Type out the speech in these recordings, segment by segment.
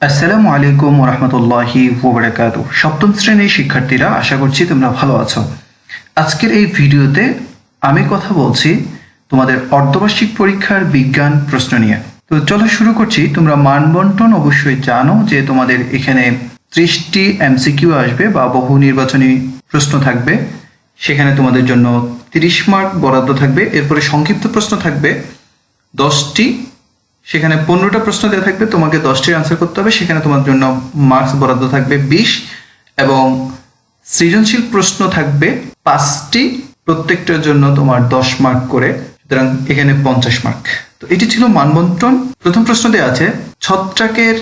আসসালামু আলাইকুম রহমতুল্লাহি ওবরাকাত সপ্তম শ্রেণির শিক্ষার্থীরা, আশা করছি তোমরা ভালো আছো। আজকের এই ভিডিওতে আমি কথা বলছি তোমাদের অর্ধবার্ষিক পরীক্ষার বিজ্ঞান প্রশ্ন নিয়ে। তো চলো শুরু করছি। তোমরা মানবন্টন অবশ্যই জানো যে তোমাদের এখানে ত্রিশটি এমসিকিউ আসবে বা বহু নির্বাচনী প্রশ্ন থাকবে। সেখানে তোমাদের জন্য তিরিশ মার্ক বরাদ্দ থাকবে। এরপরে সংক্ষিপ্ত প্রশ্ন থাকবে। দশটি সেখানে পনেরোটা প্রশ্ন দেওয়া থাকবে, তোমাকে দশটির আনসার করতে হবে। সেখানে তোমার জন্য মার্কস বরাদ্দ থাকবে বিশ এবং সৃজনশীল প্রশ্ন থাকবে পাঁচটি। প্রত্যেকটার জন্য তোমার দশ মার্ক করে, সুতরাং এখানে পঞ্চাশ মার্ক তো এটি ছিল মানবন্টন। প্রথম প্রশ্ন দেওয়া আছে, ছত্রাকের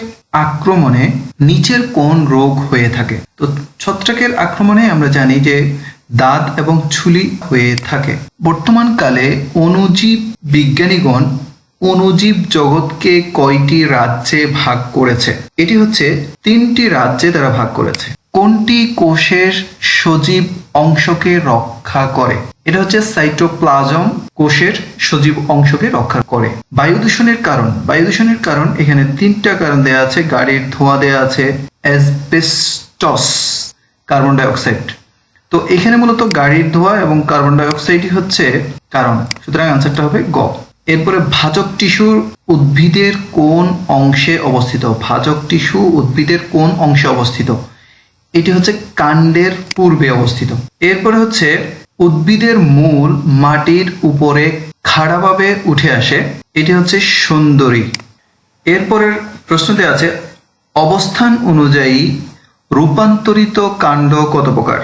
আক্রমণে নিচের কোন রোগ হয়ে থাকে? তো ছত্রাকের আক্রমণে আমরা জানি যে দাঁত এবং ছুলি হয়ে থাকে। বর্তমান কালে অনুজীব বিজ্ঞানীগণ অণুজীব জগৎকে কয়টি রাজ্যে ভাগ করেছে? এটি হচ্ছে তিনটি রাজ্যে তারা ভাগ করেছে। কোনটি কোষের সজীব অংশকে রক্ষা করে? এটা হচ্ছে সাইটোপ্লাজম কোষের সজীব অংশকে রক্ষা করে। বায়ু দূষণের কারণ। বায়ু দূষণের কারণ এখানে তিনটা কারণ দেয়া আছে। গাড়ির ধোঁয়া দেয়া আছে। Asbestos, carbon dioxide. তো এখানে মূলত গাড়ির ধোঁয়া এবং কার্বন ডাইঅক্সাইডই হচ্ছে কারণ। সুতরাং আনসারটা হবে গ। এরপরে ভাজক টিস্যু উদ্ভিদের কোন অংশে অবস্থিত? ভাজক টিস্যু উদ্ভিদের কোন অংশে অবস্থিত? এটি হচ্ছে কাণ্ডের পূর্বে অবস্থিত। এরপরে হচ্ছে উদ্ভিদের মূল মাটির উপরে খাড়াভাবে উঠে আসে। এটি হচ্ছে সুন্দরী। এরপরের প্রশ্নতে আছে, অবস্থান অনুযায়ী রূপান্তরিত কাণ্ড কত প্রকার?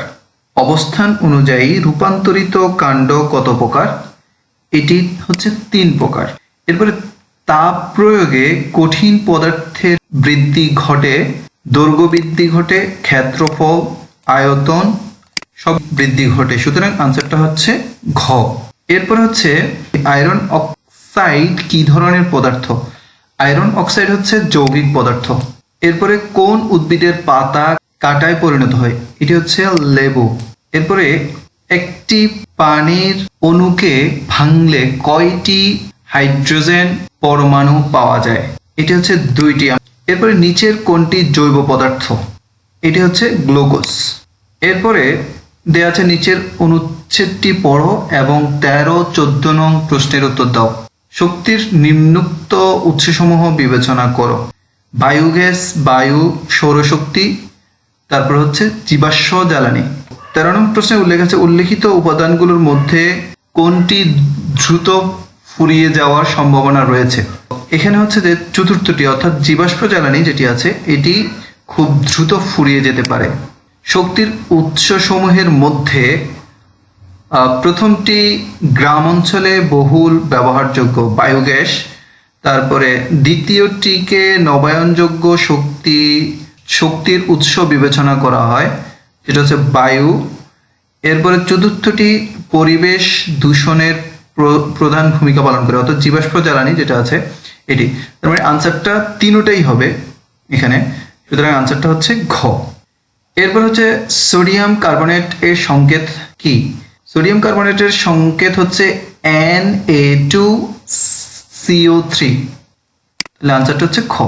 অবস্থান অনুযায়ী রূপান্তরিত কাণ্ড কত প্রকার? এটি হচ্ছে তিন প্রকার। এরপরে তাপ প্রয়োগে কঠিন পদার্থের বৃদ্ধি ঘটে, দৈর্ঘ্য বৃদ্ধি ঘটে, ক্ষেত্রফল, আয়তন সব বৃদ্ধি ঘটে। সুতরাং আনসারটা হচ্ছে ঘ। এরপর হচ্ছে আয়রন অক্সাইড কি ধরনের পদার্থ? আয়রন অক্সাইড হচ্ছে যৌগিক পদার্থ। এরপরে কোন উদ্ভিদের পাতা কাটায় পরিণত হয়? এটি হচ্ছে লেবু। এরপরে একটি পানির অণুকে ভাঙলে কয়টি হাইড্রোজেন পরমাণু পাওয়া যায়? এটি হচ্ছে দুইটি এরপরে নিচের কোনটি জৈব পদার্থ? এটি হচ্ছে গ্লুকোজ। এরপরে দেয়া আছে নিচের অনুচ্ছেদটি পড়ো এবং তেরো, চোদ্দ নং প্রশ্নের উত্তর দাও। শক্তির নিম্নুক্ত উৎসসমূহ বিবেচনা করো। বায়োগ্যাস, বায়ু, সৌরশক্তি, তারপর হচ্ছে জীবাশ্ম, জ্বালানি। তেরো নং প্রশ্নে উল্লেখ আছে, উল্লেখিত উপাদানগুলোর মধ্যে কোনটি দ্রুত ফুরিয়ে যাওয়ার সম্ভাবনা রয়েছে? এখানে হচ্ছে যে চতুর্থটি, অর্থাৎ জীবাশ্ম জ্বালানি যেটি আছে, এটি খুব দ্রুত ফুরিয়ে যেতে পারে। শক্তির উৎসসমূহের মধ্যে প্রথমটি গ্রাম অঞ্চলে বহুল ব্যবহারযোগ্য, বায়োগ্যাস, তারপরে দ্বিতীয়টিকে নবায়নযোগ্য শক্তি, শক্তির উৎস বিবেচনা করা হয়। যেটা হচ্ছে বায়ু। এরপরে চতুর্থটি পরিবেশ দূষণের প্র- প্রধান ভূমিকা পালন করে, অর্থাৎ জীবাশ্ম জ্বালানি যেটা আছে এটি। তার মানে আনসারটা তিনোটাই হবে এখানে। সুতরাং আনসারটা হচ্ছে ঘ। এরপর হচ্ছে সোডিয়াম কার্বনেট এর সংকেত কি? সোডিয়াম কার্বনেটের সংকেত হচ্ছে N A two C O three তাহলে আনসারটা হচ্ছে খ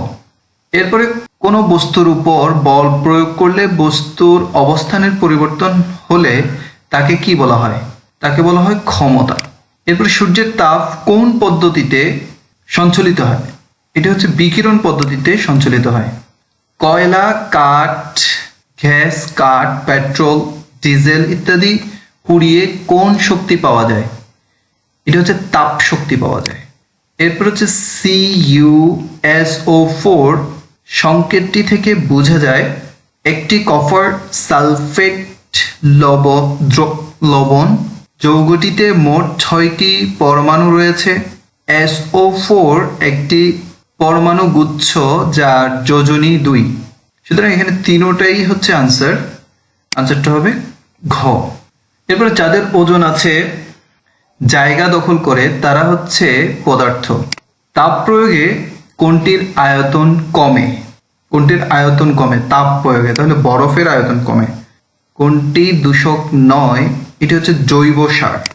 এরপরে কোনো বস্তুর উপর বল প্রয়োগ করলে বস্তুর অবস্থানের পরিবর্তন হলে তাকে কি বলা হয়? তাকে বলা হয় ক্ষমতা। এরপরে সূর্যের তাপ কোন পদ্ধতিতে সঞ্চালিত হয়? এটা হচ্ছে বিকিরণ পদ্ধতিতে সঞ্চালিত হয়। কয়লা, কাঠ, গ্যাস, কাঠ, পেট্রোল, ডিজেল ইত্যাদি পুড়িয়ে কোন শক্তি পাওয়া যায়? এটা হচ্ছে তাপ শক্তি পাওয়া যায়। এরপর হচ্ছে C U S O four সংকেতটি থেকে বোঝা যায় একটি কপার সালফেট লব লবণ। যৌগটিতে মোট ছয়টি পরমাণু রয়েছে। এস ও ফোর একটি পরমাণু গুচ্ছ যার যোজনী দুই। সুতরাং এখানে তিনোটাই হচ্ছে আনসার আনসারটা হবে ঘ। এরপরে যাদের ওজন আছে, জায়গা দখল করে তারা হচ্ছে পদার্থ। তাপ প্রয়োগে কোনটির আয়তন কমে? কোনটির আয়তন কমে? তাপ প্রয়োগে, তাহলে বরফের আয়তন কমে। কোনটি দূষক নয়? এটি হচ্ছে জৈব সার।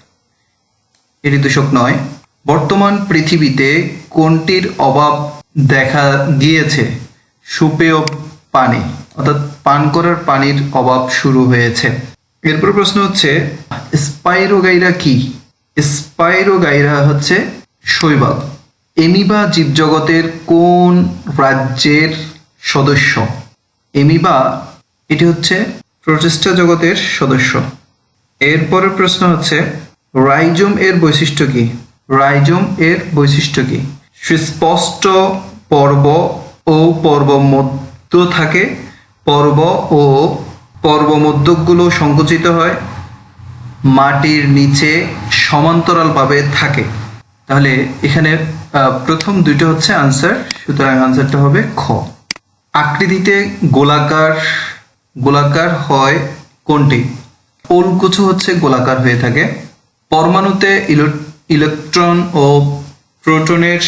এটি দূষক নয়। বর্তমান পৃথিবীতে কোনটির অভাব দেখা গিয়েছে? সুপেয় পানি, অর্থাৎ পান করার পানির অভাব শুরু হয়েছে। এরপর প্রশ্ন হচ্ছে, স্পাইরোগাইরা কি? স্পাইরোগাইরা হচ্ছে শৈবাল। এমিবা জীবজগতের কোন রাজ্যের সদস্য? এমিবা এটি হচ্ছে প্রচেষ্টা জগতের সদস্য। এরপরের প্রশ্ন হচ্ছে, রাইজোম এর বৈশিষ্ট্য কি? রাইজোম এর বৈশিষ্ট্য কি? সুস্পষ্ট পর্ব ও পর্ব মধ্য থাকে। পর্ব ও পর্ব মধ্যগুলো সংকুচিত হয়। মাটির নিচে সমান্তরালভাবে থাকে। তাহলে এখানে প্রথম দুইটা হচ্ছে আনসার সুতরাং আনসারটা হবে খ। আকৃতিতে গোলাকার গোলাকার হয় কোনটি? ওলকুচু হচ্ছে গোলাকার হয়ে থাকে। পরমাণুতে ইলো- ইলেকট্রন ও প্রোটনের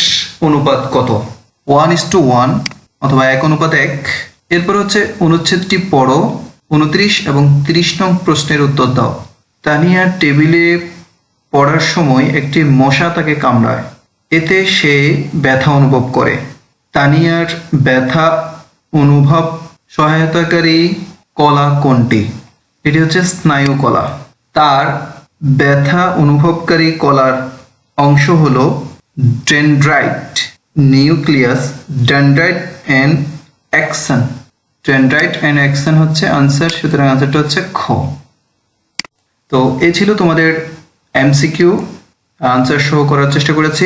অনুপাত কত? ওয়ান ইস টু ওয়ান অথবা এক অনুপাত এক। এরপর হচ্ছে অনুচ্ছেদটি পড়ো। উনত্রিশ এবং তিরিশ নং প্রশ্নের উত্তর দাও। তানিয়া টেবিলে পড়ার সময় একটি মশা তাকে কামড়ায়। এতে সে ব্যথা অনুভব করে। তানিয়ার ব্যথা অনুভব সহায়তাকারী কলা কোনটি? এটি হচ্ছে স্নায়ু কলা। তার ব্যথা অনুভবকারী কলার অংশ হলো dendrite, nucleus, dendrite and action dendrite and action হচ্ছে আনসার, সুতরাং আনসারটা হচ্ছে খ। তো এ ছিল তোমাদের এমসিকিউ। আনসার সহ করার চেষ্টা করেছি।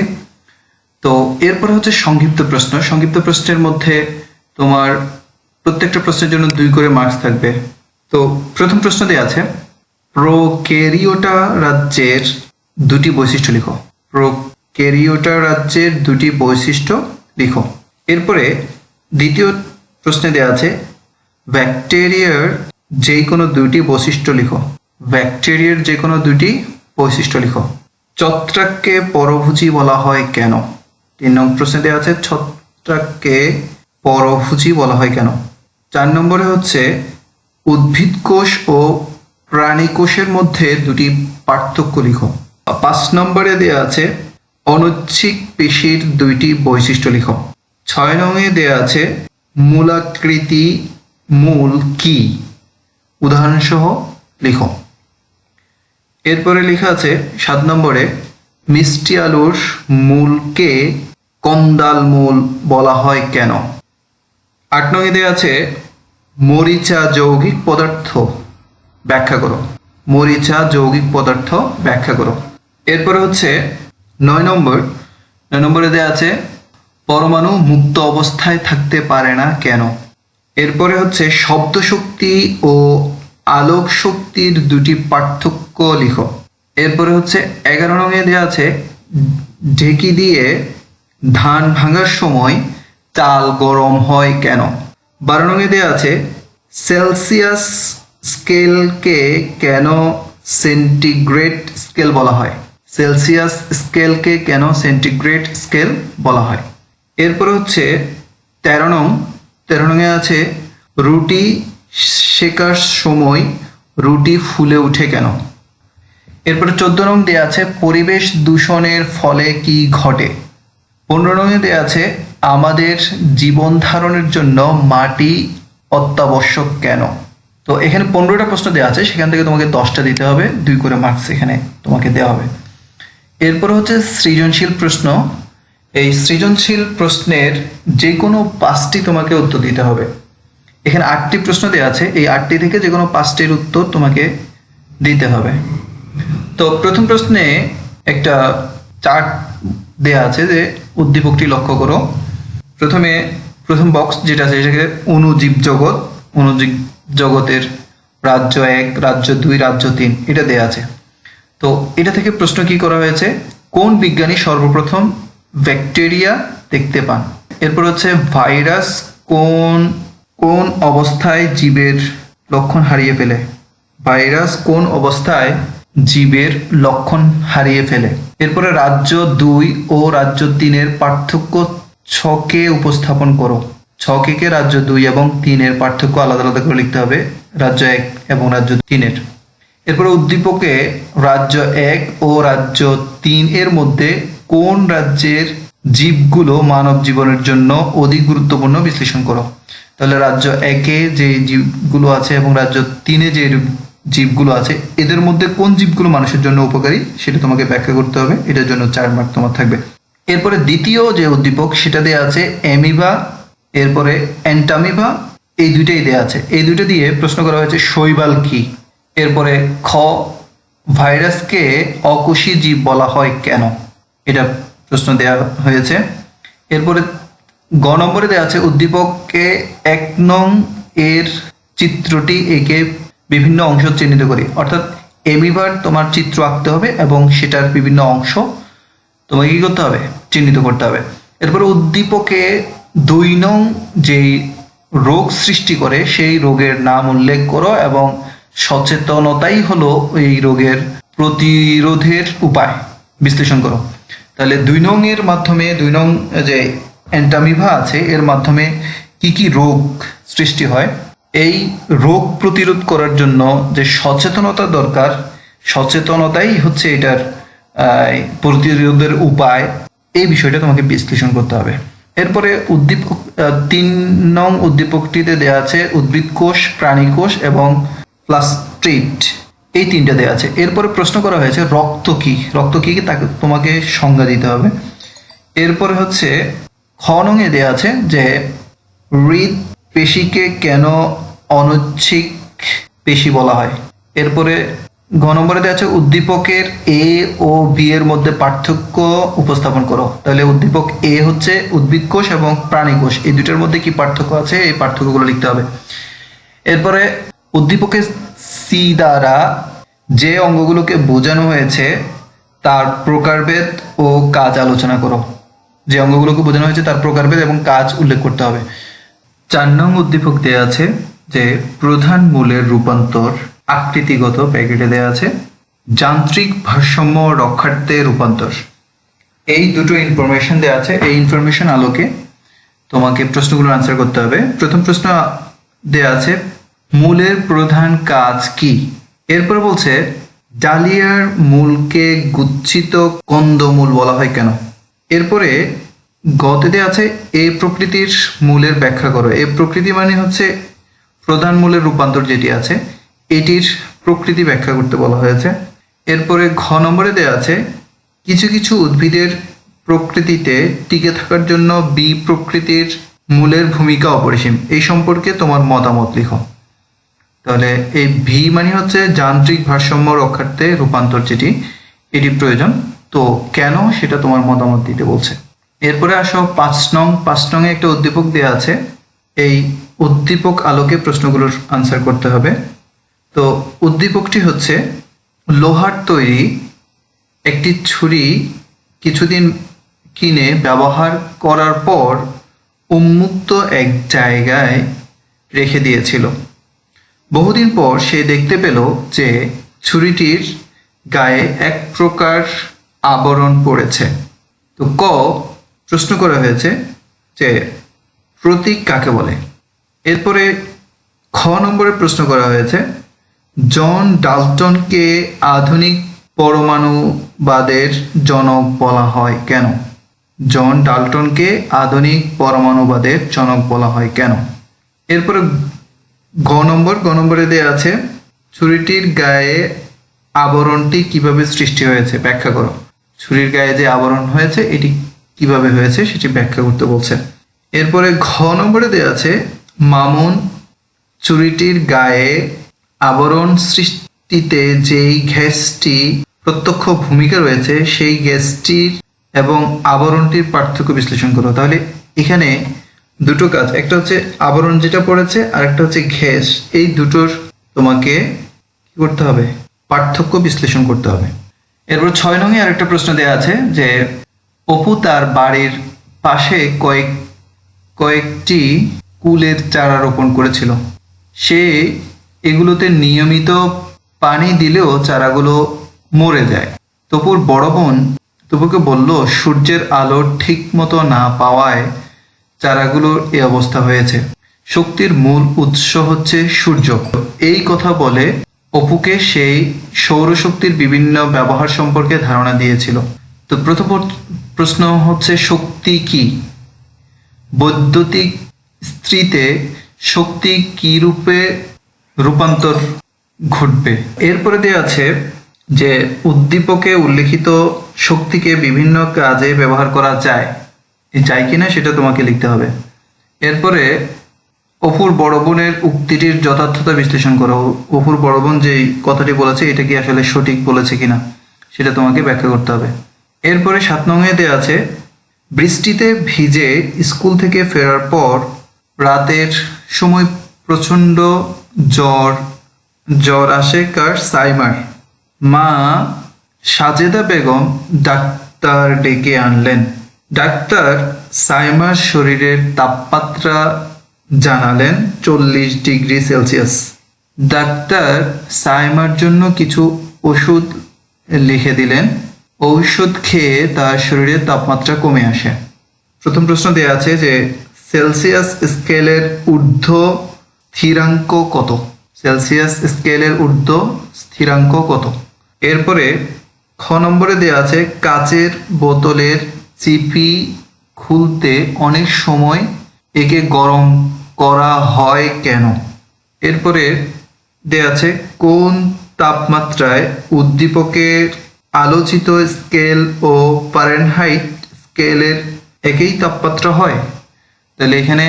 তো এরপরে হচ্ছে সংক্ষিপ্ত প্রশ্ন। সংক্ষিপ্ত প্রশ্নের মধ্যে তোমার প্রত্যেকটা প্রশ্নের জন্য দুই করে মার্কস থাকবে। তো প্রথম প্রশ্ন দেওয়া আছে প্রোকেরিওটা রাজ্যের দুটি বৈশিষ্ট্য লিখো। প্রোকেরিওটা রাজ্যের দুটি বৈশিষ্ট্য লিখো। এরপরে দ্বিতীয় প্রশ্নে দেওয়া আছে, ব্যাকটেরিয়ার যে কোনো দুটি বৈশিষ্ট্য লিখো। ব্যাকটেরিয়ার যে কোনো দুটি বৈশিষ্ট্য লিখো। ছত্রাককে পরভুজি বলা হয় কেন? তিন নম্বর প্রশ্নে দেওয়া আছে, ছত্রাককে পরভুজি বলা হয় কেন? চার নম্বরে হচ্ছে, উদ্ভিদ কোষ ও প্রাণী কোষের মধ্যে দুটি পার্থক্য লিখো। পাঁচ নম্বরে দেওয়া আছে, অনুচ্ছিক পেশির দুইটি বৈশিষ্ট্য লিখো। ছয় নঙে দেওয়া আছে, মূলাকৃতি মূল কি? উদাহরণসহ লিখো। এরপরে লেখা আছে, সাত নম্বরে মিষ্টি আলুর মূলকে কন্দাল মূল বলা হয় কেন? আট নঙে দেওয়া আছে, মরিচা যৌগিক পদার্থ ব্যাখ্যা করো। মরিচা যৌগিক পদার্থ ব্যাখ্যা করো। এরপরে হচ্ছে নয় নম্বর। নয় নম্বরে দেওয়া আছে, পরমাণু মুক্ত অবস্থায় থাকতে পারে না কেন? এরপরে হচ্ছে শব্দ শক্তি ও আলোক শক্তির দুটি পার্থক্য লিখো। এরপরে হচ্ছে এগারো নঙে দেওয়া আছে, ঢেকি দিয়ে ধান ভাঙার সময় চাল গরম হয় কেন? বারো নঙে দেওয়া আছে সেলসিয়াস স্কেলকে কেন সেন্টিগ্রেড স্কেল বলা হয়? সেলসিয়াস স্কেলকে কেন সেন্টিগ্রেড স্কেল বলা হয়? এরপরে হচ্ছে তেরো নং, তেরো নঙে আছে, রুটি শেখার সময় রুটি ফুলে উঠে কেন? এরপরে চোদ্দ নং দেওয়া আছে, পরিবেশ দূষণের ফলে কি ঘটে? পনেরো নঙে দেওয়া আছে, আমাদের জীবন ধারণের জন্য মাটি অত্যাবশ্যক কেন? তো এখানে পনেরোটা প্রশ্ন দেওয়া আছে, সেখান থেকে তোমাকে দশটা দিতে হবে, দুই করে মার্কস এখানে তোমাকে দেওয়া হবে। এরপর হচ্ছে সৃজনশীল প্রশ্ন, এই সৃজনশীল প্রশ্নের যে কোনো পাঁচটি তোমাকে উত্তর দিতে হবে। এখানে আটটি প্রশ্ন দেওয়া আছে, এই আটটি থেকে যে কোনো পাঁচটির উত্তর তোমাকে দিতে হবে। তো প্রথম প্রশ্নে একটা চার্ট দেয়া আছে যে উদ্দীপকটি লক্ষ্য করো। প্রথমে প্রথম বক্স যেটা আছে সেটাকে অনুজীব জগৎ, অনুজীব জগতের রাজ্য এক, রাজ্য দুই, রাজ্য তিন, এটা দেয়া আছে। তো এটা থেকে প্রশ্ন কি করা হয়েছে? কোন বিজ্ঞানী সর্বপ্রথম ব্যাকটেরিয়া দেখতে পান? এরপর হচ্ছে ভাইরাস কোন কোন অবস্থায় জীবের লক্ষণ হারিয়ে ফেলে? ভাইরাস কোন অবস্থায় জীবের লক্ষণ হারিয়ে ফেলে। এরপরে রাজ্য দুই ও রাজ্য তিনের পার্থক্য ছকে উপস্থাপন করো। ছকে কে? রাজ্য দুই এবং তিনের পার্থক্য আলাদা আলাদা করে লিখতে হবে। রাজ্য এক এবং রাজ্য তিনের। এরপরে উদ্দীপকে রাজ্য এক ও রাজ্য তিন এর মধ্যে কোন রাজ্যের জীবগুলো মানব জীবনের জন্য অধিক গুরুত্বপূর্ণ বিশ্লেষণ করো। তাহলে রাজ্য একে যে জীবগুলো আছে এবং রাজ্য তিনে যে জীবগুলো আছে, এদের মধ্যে কোন জীবগুলো মানুষের জন্য উপকারী সেটা তোমাকে ব্যাখ্যা করতে হবে, এটার জন্য চার মার্ক তোমার থাকবে। এরপরে দ্বিতীয় যে উদ্দীপক, সেটা দেওয়া আছে অ্যামিবা, এরপরে অ্যান্টামিবা, এই দুইটাই দেওয়া আছে। এই দুইটা দিয়ে প্রশ্ন করা হয়েছে শৈবাল কি? এরপরে খ, ভাইরাসকে অকুশী জীব বলা হয় কেন? এটা প্রশ্ন দেওয়া হয়েছে। এরপরে গ নম্বরে দেওয়া আছে উদ্দীপককে এক নং এর চিত্রটি এঁকে বিভিন্ন অংশ চিহ্নিত করি। অর্থাৎ এমিবার তোমার চিত্র আঁকতে হবে এবং সেটার বিভিন্ন অংশ তোমাকে কি করতে হবে? চিহ্নিত করতে হবে। এরপরে উদ্দীপকে দুই নং যেই রোগ সৃষ্টি করে, সেই রোগের নাম উল্লেখ করো এবং সচেতনতাই হলো এই রোগের প্রতিরোধের উপায় বিশ্লেষণ করো। তাহলে দুই নং এর মাধ্যমে, দুই নং যে অ্যান্টামিভা আছে, এর মাধ্যমে কি কি রোগ সৃষ্টি হয়? এই রোগ প্রতিরোধ করার জন্য যে সচেতনতা দরকার, সচেতনতাই হচ্ছে এটার প্রতিরোধের উপায়। এই বিষয়টা তোমাকে বিশ্লেষণ করতে হবে। এরপরে উদ্দীপক তিন নং উদ্দীপকটিতে দেওয়া আছে উদ্ভিদ কোষ, প্রাণী কোষ এবং প্লাস্ট্রিট এই তিনটা দেওয়া আছে। এরপরে প্রশ্ন করা হয়েছে রক্ত কি? রক্ত কি তাকে তোমাকে সংজ্ঞা দিতে হবে। এরপরে হচ্ছে, খ নঙে দেওয়া আছে যে হৃদ পেশিকে কেন অনৈচ্ছিক পেশি বলা হয়? এরপরে ঘ নম্বরে দেওয়া আছে, উদ্দীপকের এ ও বি এর মধ্যে পার্থক্য উপস্থাপন করো। তাহলে উদ্দীপক এ হচ্ছে উদ্ভিদ কোষ এবং প্রাণী কোষ। এই দুটোর মধ্যে কি পার্থক্য আছে? এই পার্থক্যগুলো লিখতে হবে। এরপরে উদ্দীপকের সি দ্বারা যে অঙ্গগুলোকে বোঝানো হয়েছে, তার প্রকারভেদ ও কাজ আলোচনা করো। যে অঙ্গগুলোকে বোঝানো হয়েছে, তার প্রকারভেদ এবং কাজ উল্লেখ করতে হবে। চার নং উদ্দীপক দেওয়া আছে যে প্রধান মূলের রূপান্তর আকৃতিগত প্যাকেটে দেওয়া আছে, যান্ত্রিক ভারসাম্য রক্ষার্থে রূপান্তর। এই দুটো ইনফরমেশন দেওয়া আছে। এই ইনফরমেশন আলোকে তোমাকে প্রশ্নগুলো আনসার করতে হবে। প্রথম প্রশ্ন দেওয়া আছে, মূলের প্রধান কাজ কি? এরপর বলছে, ডালিয়ার মূলকে গুচ্ছিত কন্দমূল বলা হয় কেন? এরপরে গতে দেওয়া আছে এই প্রকৃতির মূলের ব্যাখ্যা করো। এই প্রকৃতি মানে হচ্ছে প্রধান মূলের রূপান্তর যেটি আছে, এটির প্রকৃতি ব্যাখ্যা করতে বলা হয়েছে। এরপরে ঘ নম্বরে দেওয়া আছে, কিছু কিছু উদ্ভিদের প্রকৃতিতে টিকে থাকার জন্য বি প্রকৃতির মূলের ভূমিকা অপরিসীম। এই সম্পর্কে তোমার মতামত লিখো। তাহলে এই ভি মানে হচ্ছে যান্ত্রিক ভারসাম্য রক্ষার্থে রূপান্তর যেটি, এটি প্রয়োজন। তো কেন সেটা তোমার মতামত দিতে বলছে? এরপরে আসো পাঁচ নং পাঁচ নং এ একটা উদ্দীপক দেওয়া আছে। এই উদ্দীপক আলোকে প্রশ্নগুলোর আনসার করতে হবে। তো উদ্দীপকটি হচ্ছে, লোহার তৈরি একটি ছুরি কিছুদিন কিনে ব্যবহার করার পর উন্মুক্ত এক জায়গায় রেখে দিয়েছিল। বহুদিন পর সে দেখতে পেল যে ছুরিটির গায়ে এক প্রকার আবরণ পড়েছে। তো ক প্রশ্ন করা হয়েছে যে প্রতীক কাকে বলে? এরপরে খ নম্বরে প্রশ্ন করা হয়েছে, জন ডালটনকে আধুনিক পরমাণুবাদের জনক বলা হয় কেন? জন ডালটনকে আধুনিক পরমাণুবাদের জনক বলা হয় কেন? এরপরে গ নম্বর, গ নম্বরে দেওয়া আছে, ছুরিটির গায়ে আবরণটি কীভাবে সৃষ্টি হয়েছে? ব্যাখ্যা করো। ছুরির গায়ে যে আবরণ হয়েছে, এটি কীভাবে হয়েছে সেটি ব্যাখ্যা করতে বলছে। এরপরে ঘ নম্বরে দেওয়া আছে, মামুন চুরিটির গায়ে আবরণ সৃষ্টিতে যেই গ্যাসটি প্রত্যক্ষ ভূমিকা রয়েছে, সেই গ্যাসটির এবং আবরণটির পার্থক্য বিশ্লেষণ করো। তাহলে এখানে দুটো কাজ, একটা হচ্ছে আবরণ যেটা পড়েছে আর একটা হচ্ছে গ্যাস। এই দুটোর তোমাকে কি করতে হবে? পার্থক্য বিশ্লেষণ করতে হবে। এরপর ছয় নঙে আরেকটা প্রশ্ন দেওয়া আছে যে অপু তার বাড়ির পাশে কয়েক, কয়েকটি কুলের চারা রোপণ করেছিল। সে এগুলোতে নিয়মিত পানি দিলেও চারাগুলো মরে যায়। তপুর বড় বোন তপুকে বলল, সূর্যের আলো ঠিক মতো না পাওয়ায় চারাগুলোর এই অবস্থা হয়েছে। শক্তির মূল উৎস হচ্ছে সূর্য। এই কথা বলে অপুকে সেই সৌরশক্তির বিভিন্ন ব্যবহার সম্পর্কে ধারণা দিয়েছিল। তো প্রশ্ন হচ্ছে, শক্তি কি? বৈদ্যুতিক স্ত্রীতে শক্তি কি রূপে রূপান্তর ঘটবে? এরপরে দেওয়া আছে যে, উদ্দীপকে উল্লেখিত শক্তিকে বিভিন্ন কাজে ব্যবহার করা যায়। যায় কিনা সেটা তোমাকে লিখতে হবে। এরপরে, অপুর বড় বোনের উক্তিটির যথার্থতা বিশ্লেষণ করো। অপুর বড় বোন যেই কথাটি বলেছে, এটা কি আসলে সঠিক বলেছে কিনা, সেটা তোমাকে ব্যাখ্যা করতে হবে। এরপরে সাত দেওয়া আছে, বৃষ্টিতে ভিজে স্কুল থেকে ফেরার পর রাতের সময় প্রচণ্ড জ্বর জ্বর আসে কার সাইমার মা সাজেদা বেগম ডাক্তার ডেকে আনলেন। ডাক্তার সাইমার শরীরের তাপমাত্রা জানালেন চল্লিশ ডিগ্রি সেলসিয়াস। ডাক্তার সাইমার জন্য কিছু ওষুধ লিখে দিলেন। ঔষধ খেয়ে তার শরীরের তাপমাত্রা কমে আসে। প্রথম প্রশ্ন দেওয়া আছে যে, সেলসিয়াস স্কেলের ঊর্ধ্ব স্থিরাঙ্ক কত? সেলসিয়াস স্কেলের ঊর্ধ্ব স্থিরাঙ্ক কত? এরপরে খ নম্বরে দেওয়া আছে, কাচের বোতলের চিপি খুলতে অনেক সময় একে গরম করা হয় কেন? এরপরে দেওয়া আছে, কোন তাপমাত্রায় উদ্দীপকের আলোচিত স্কেল ও ফারেনহাইট স্কেলের একই তাপমাত্রা হয়। তাহলে এখানে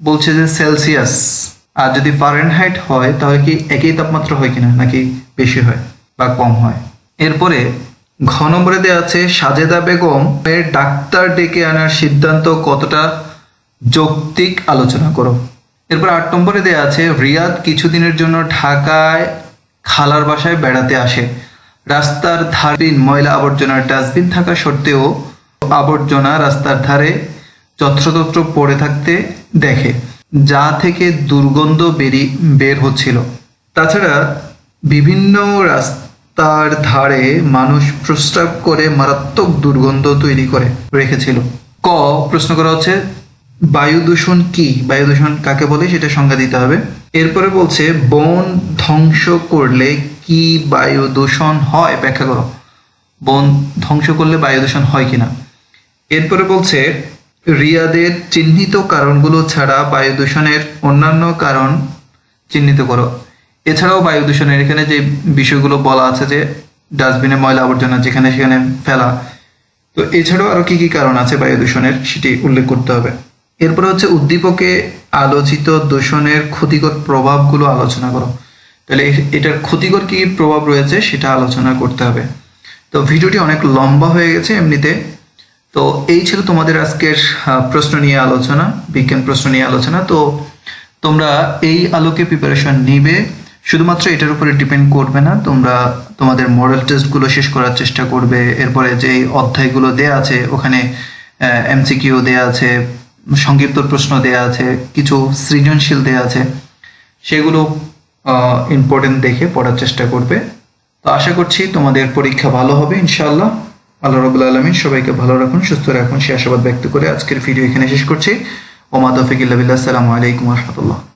বলছে যে সেলসিয়াস। আর যদি ফারেনহাইট হয়, তাহলে কি একই তাপমাত্রা হয় কিনা, নাকি বেশি হয় বা কম হয়? এরপরে ঘ নম্বরে দেওয়া আছে, সাজেদা বেগম এর ডাক্তার ডেকে আনার সিদ্ধান্ত কতটা যৌক্তিক আলোচনা করো। এরপর আট নম্বরে দেওয়া আছে, রিয়াদ কিছুদিনের জন্য ঢাকায় খালার বাসায় বেড়াতে আসে। রাস্তার ধারে ময়লা আবর্জনার ডাস্টবিন থাকা সত্ত্বেও আবর্জনা রাস্তার ধারে যত্রতত্র পড়ে থাকতে দেখে, যা থেকে দুর্গন্ধ বেরি, বের হচ্ছিল। তাছাড়া বিভিন্ন রাস্তার ধারে মানুষ প্রস্রাব করে মারাত্মক দুর্গন্ধ তৈরি করে রেখেছিল। ক, প্রশ্ন করা হচ্ছে, বায়ু দূষণ কি? বায়ু দূষণ কাকে বলে? সেটা সংজ্ঞা দিতে হবে। এরপরে বলছে, বন ধ্বংস করলে কি বায়ু দূষণ হয়? ব্যাখ্যা করো। বন ধ্বংস করলে বায়ু দূষণ হয় কিনা? এরপরে বলছে, রিয়াদের চিহ্নিত কারণগুলো ছাড়া বায়ু দূষণের অন্যান্য কারণ চিহ্নিত করো। এছাড়াও বায়ু দূষণের এখানে যে বিষয়গুলো বলা আছে যে, ডাস্টবিনে ময়লা আবর্জনা যেখানে সেখানে ফেলা, তো এছাড়াও আরও কি কি কারণ আছে বায়ু দূষণের সেটি উল্লেখ করতে হবে। এরপরে হচ্ছে, উদ্দীপকে আলোচিত দূষণের ক্ষতিকর প্রভাবগুলো আলোচনা করো। তাহলে এটার ক্ষতিকর কি প্রভাব রয়েছে সেটা আলোচনা করতে হবে। তো ভিডিওটি অনেক লম্বা হয়ে গেছে এমনিতে। তো এই ছিল তোমাদের আজকের প্রশ্ন নিয়ে আলোচনা, বিজ্ঞান প্রশ্ন নিয়ে আলোচনা। তো তোমরা এই আলোকে প্রিপারেশন নিবে। শুধুমাত্র এটার উপরে ডিপেন্ড করবে না, তোমরা তোমাদের মডেল টেস্টগুলো শেষ করার চেষ্টা করবে। এরপরে যে অধ্যায়গুলো দেয়া আছে, ওখানে এমসিকিউ দেয়া আছে, সংক্ষিপ্ত প্রশ্ন দেয়া আছে, কিছু সৃজনশীল দেয়া আছে, সেগুলো ইম্পর্টেন্ট দেখে পড়ার চেষ্টা করবে। তো আশা করছি তোমাদের পরীক্ষা ভালো হবে, ইনশাআল্লাহ। আল্লাহ রবুল্লা আলমিন সবাইকে ভালো রাখুন, সুস্থ রাখুন। সে আশাবাদ ব্যক্ত করে আজকের ভিডিও এখানে শেষ করছি। ওমা তফিক ইল্লাবিল্লাহ আসসালামু আলাইকুম রহমতুল্লাহ।